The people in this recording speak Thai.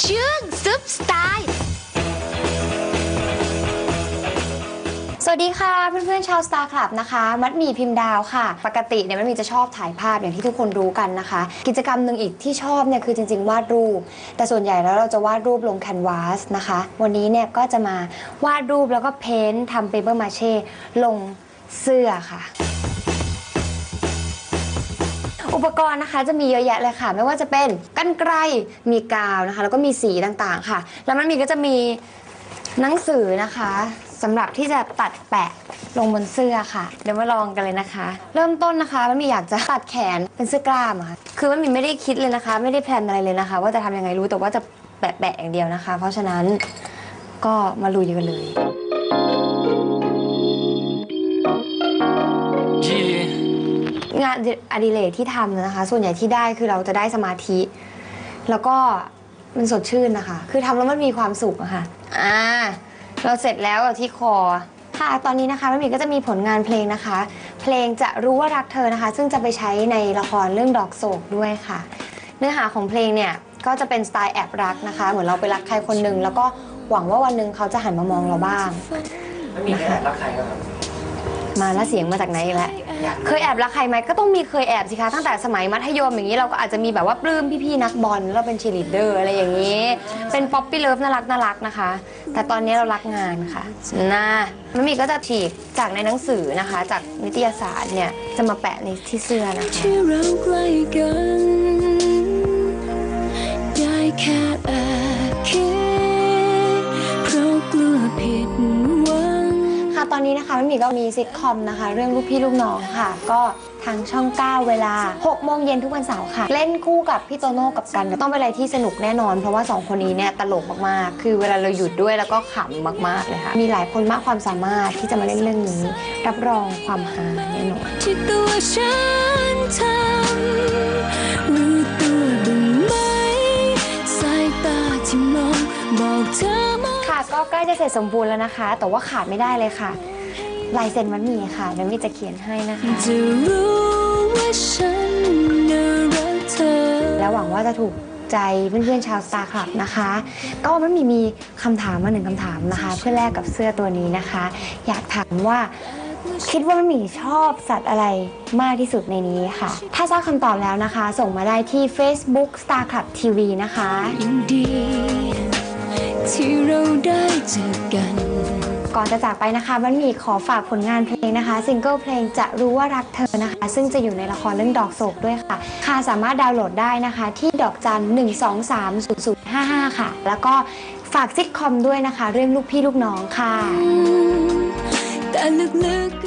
ชื่องซุปสไตล์สวัสดีค่ะเพื่อนๆชาว Star Club นะคะ มัดหมี่พิมพ์ดาวค่ะ ปกติเนี่ยมัดหมี่จะชอบถ่ายภาพอย่างที่ทุกคนรู้กันนะคะ กิจกรรมหนึ่งอีกที่ชอบเนี่ยคือจริง ๆ วาดรูป แต่ส่วนใหญ่แล้วเราจะวาดรูปลงแคนวาสนะคะ วันนี้เนี่ยก็จะมาวาดรูปแล้วก็เพ้นท์ทำเปเปอร์มาเช่ลงเสื้อค่ะ อุปกรณ์นะคะจะมีเยอะแยะเลยค่ะ ไม่ว่าจะเป็นกันไกรมีกาวนะคะ แล้วก็มีสีต่างๆค่ะ แล้วมันมีก็จะมีหนังสือนะคะสำหรับที่จะตัดแปะลงบนเสื้อค่ะ เดี๋ยวมาลองกันเลยนะคะ เริ่มต้นนะคะมันมีอยากจะตัดแขนเป็นเสื้อกล้ามค่ะคือมันมีไม่ได้คิดเลยนะคะ ไม่ได้แพลนอะไรเลยนะคะ ว่าจะทำยังไงรู้แต่ว่าจะแปะๆอย่างเดียวนะคะ เพราะฉะนั้นก็มาลุยกันเลยานอดิเรกที่ทำนะคะ ส่วนใหญ่ที่ได้คือเราจะได้สมาธิ แล้วก็มันสดชื่นนะคะ คือทำแล้วมันมีความสุขอะค่ะอ่าเราเสร็จแล้วที่คอค่ะตอนนี้นะคะแม่หมีก็จะมีผลงานเพลงนะคะ เพลงจะรู้ว่ารักเธอนะคะ ซึ่งจะไปใช้ในละครเรื่องดอกโศกด้วยค่ะ เนื้อหาของเพลงเนี่ยก็จะเป็นสไตล์แอบรักนะคะ เหมือนเราไปรักใครคนหนึ่งแล้วก็หวังว่าวันหนึ่งเขาจะหันมามองเราบ้าง ไม่มีใครรักใครก็ครับ มาแล้วเสียงมาจากไหนอีกแล้ว เคยแอบรักใครไหมก็ต้องมีเคยแอบสิคะตั้งแต่สมัยมัธยมอย่างนี้เราก็อาจจะมีแบบว่าปลื้มพี่ๆนักบอลเราเป็นเชียร์ลีดเดอร์อะไรอย่างนี้ เป็นป๊อปปี้เลิฟน่ารักน่ารักนะคะ แต่ตอนนี้เรารักงานค่ะนะมันมีก็จะฉีกจากในหนังสือนะคะ จากนิตยสารเนี่ยจะมาแปะในที่เสื้อนะคะที่เราใกล้กันได้แค่แอบคิด ค่ะตอนนี้นะคะมันมีก็มีซิทคอมนะคะ เรื่องลูกพี่ลูกน้องค่ะ ก็ทางช่อง 9 เวลา 6 โมงเย็นทุกวันเสาร์ค่ะ เล่นคู่กับพี่โตโน่กับกันต้องเป็นอะไรที่สนุกแน่นอน เพราะว่า 2 คนนี้เนี่ยตลกมากๆ คือเวลาเราหยุดด้วยแล้วก็ขำมากๆเลยค่ะ มีหลายคนมากความสามารถที่จะมาเล่นเรื่องนี้ รับรองความฮาแน่นอนที่ตัวฉันทำ ใกล้จะเสร็จสมบูรณ์แล้วนะคะ แต่ว่าขาดไม่ได้เลยค่ะ ลายเซ็นมันมีค่ะเดี๋ยวมีจะเขียนให้นะคะ จะรู้ว่าฉันน่ารักเธอ แล้วหวังว่าจะถูกใจเพื่อนๆชาว Star Club นะคะ ก็มันมีมีคำถามมาหนึ่งคำถามนะคะ เพื่อแลกกับเสื้อตัวนี้นะคะ อยากถามว่าคิดว่ามันมีชอบสัตว์อะไรมากที่สุดในนี้ค่ะ ถ้าทราบคำตอบแล้วนะคะ ส่งมาได้ที่ Facebook Star Club TV นะคะ ยินดี ที่เราได้เจอกัน ก่อนจะจากไปนะคะมันมีขอฝากผลงานเพลงนะคะซิงเกิลเพลงจะรู้ว่ารักเธอนะคะ ซึ่งจะอยู่ในละครเรื่องดอกโศกด้วยค่ะ ค่ะสามารถดาวน์โหลดได้นะคะ ที่ดอกจัน 1 2 3 0 0 5 5 ค่ะ แล้วก็ฝากซิทคอมด้วยนะคะ เรื่องลูกพี่ลูกน้องค่ะ แต่ลึกๆ